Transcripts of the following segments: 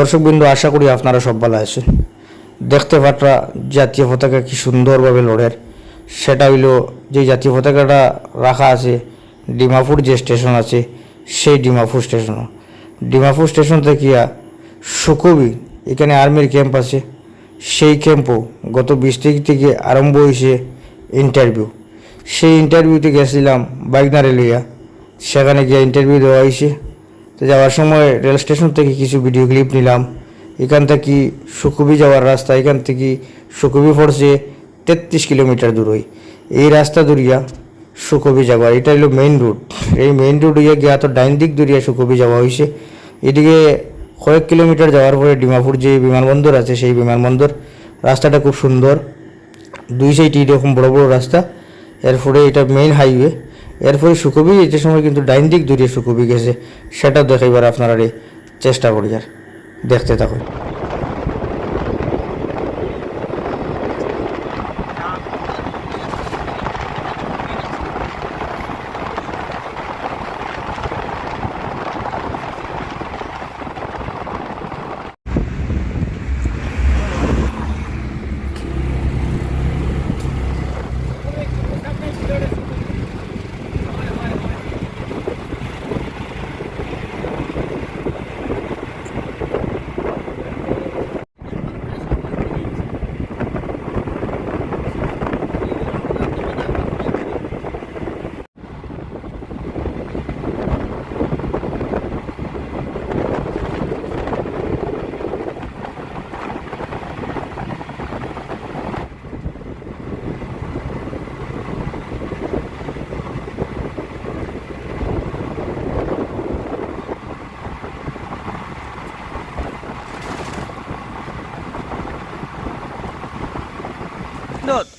দর্শকবৃন্দ, আশা করি আপনারা সব ভালো আছেন। দেখতে পাটরা, জাতীয় পতাকা কি সুন্দরভাবে লড়ের। সেটা হইল, যে জাতীয় পতাকাটা রাখা আছে, ডিমাপুর যে স্টেশন আছে, সেই ডিমাপুর স্টেশন। ডিমাপুর স্টেশন থেকে সুকবি, এখানে আর্মির ক্যাম্প আছে, সেই ক্যাম্পও গত বিশ তারিখ থেকে আরম্ভ হয়েছে ইন্টারভিউ। সেই ইন্টারভিউতে গেছিলাম বাইকনারে লইয়া। সেখানে গিয়ে ইন্টারভিউ দেওয়া হয়েছে তো যাওয়ার সময় রেল স্টেশন থেকে কিছু ভিডিও ক্লিপ নিলাম। এখান থেকে সুকুবি যাওয়ার রাস্তা, এখান থেকে সুকুবি পড়ছে তেত্রিশ কিলোমিটার দূর হয় এই রাস্তা দূরিয়া সুকবি যাওয়া, এটা হলো মেইন রুট এই মেইন রুট হইয়া গিয়া তো ডাইন দিক দূরিয়া সুকবি যাওয়া হয়েছে এদিকে কয়েক কিলোমিটার যাওয়ার পরে ডিমাপুর যে বিমানবন্দর আছে, সেই বিমানবন্দর রাস্তাটা খুব সুন্দর। দুই সাইড এরকম বড় বড় রাস্তা। এরপরে এটা মেইন হাইওয়ে এরপরে সুকবি, যে সময় কিন্তু ডাইন দিক দূরে সুকবি গেছে সেটা দেখাইবার আপনারা চেষ্টা করি আর দেখতে থাকুন।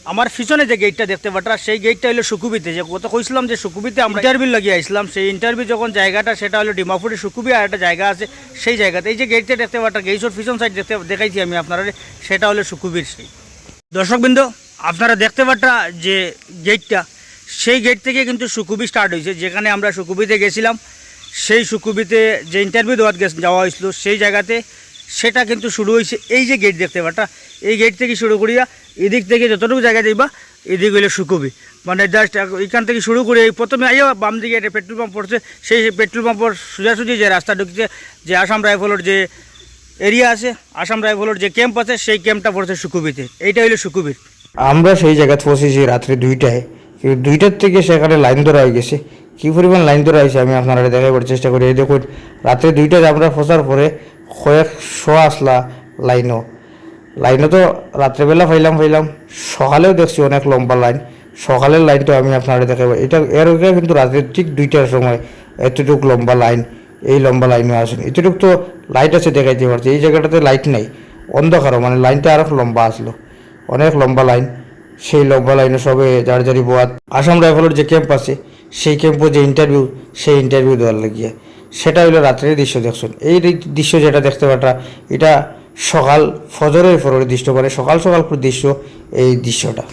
আমার পিছনে যে গেটটা দেখতে পাটা সেই গেটটা হলো সুকুবিতে। যে কত কইছিলাম যে সুকুবিতে আমরা ইন্টারভিউ লাগিয়ে আসলাম সেই ইন্টারভিউ যখন জায়গাটা, সেটা হলো ডিমাপুরের সুকুবি আর একটা জায়গা আছে, সেই জায়গাতে। এই যে গেটটা দেখতে পাটা গেইছোর পিছন সাইড দেখতে দেখাইছি আমি আপনারা সেটা হলো সুকুবির সেই। দর্শকবৃন্দ, আপনারা দেখতে পাটা যে গেটটা সেই গেট থেকে কিন্তু সুকুবি স্টার্ট হয়েছে। যেখানে আমরা সুকুবিতে গেছিলাম, সেই সুকুবিতে যে ইন্টারভিউ দেওয়ার গেছ- যাওয়া হয়েছিল, সেই জায়গাতে সেটা কিন্তু শুরু হয়েছে। এই যে গেট দেখতে পাটা এই গেট থেকে শুরু করিয়া এদিক থেকে যতটুকু জায়গা যাইবা, এদিক হইলে সুকুবি। মানে জাস্ট এখান থেকে শুরু করে এই প্রথমে আইয়া বাম দিকে একটা পেট্রোল পাম্প পড়ছে। সেই পেট্রোল পাম্পর সোজাসুজি যে রাস্তা ঢুকছে, যে আসাম রাইফলের যে এরিয়া আছে, আসাম রাইফলের যে ক্যাম্প আছে, সেই ক্যাম্পটা পড়ছে সুকুবিতে। এইটা হইল সুকুবির। আমরা সেই জায়গায় পৌঁছেছি রাত্রে দুইটায়। কিন্তু দুইটার থেকে সেখানে লাইন ধরা হয়ে গেছে। কী পরিমাণ লাইন ধরা হয়েছে আমি আপনারা দেখাবার চেষ্টা করি। এই দেখুন, রাত্রে দুইটায় আমরা ফসার পরে কয়েক শো আসলা লাইনও। লাইনও তো রাত্রেবেলা ফাইলাম ফাইলাম সকালেও দেখছি অনেক লম্বা লাইন। সকালের লাইনটা আমি আপনারা দেখাবো। এটা, এর আগে কিন্তু রাত্রে ঠিক দুইটার সময় এতটুকু লম্বা লাইন, এই লম্বা লাইনও আসেন এতটুকু তো লাইট আছে দেখাইতে পারছি। এই জায়গাটাতে লাইট নাই। অন্ধকারও মানে লাইনটা আরও লম্বা আসলো। অনেক লম্বা লাইন। সেই লম্বা লাইনে সবে যার যারি বোয়াত। আসাম রাইফলের যে ক্যাম্প আছে, সেই ক্যাম্পে যে ইন্টারভিউ সেই ইন্টারভিউ দেওয়ার লাগিয়ে। সেটা হলো রাত্রের দৃশ্য দেখছেন। এই দৃশ্য যেটা দেখতে পাটা এটা সকাল ফজরের পরের দৃশ্য মানে সকাল সকাল দৃশ্য এই দৃশ্যটা।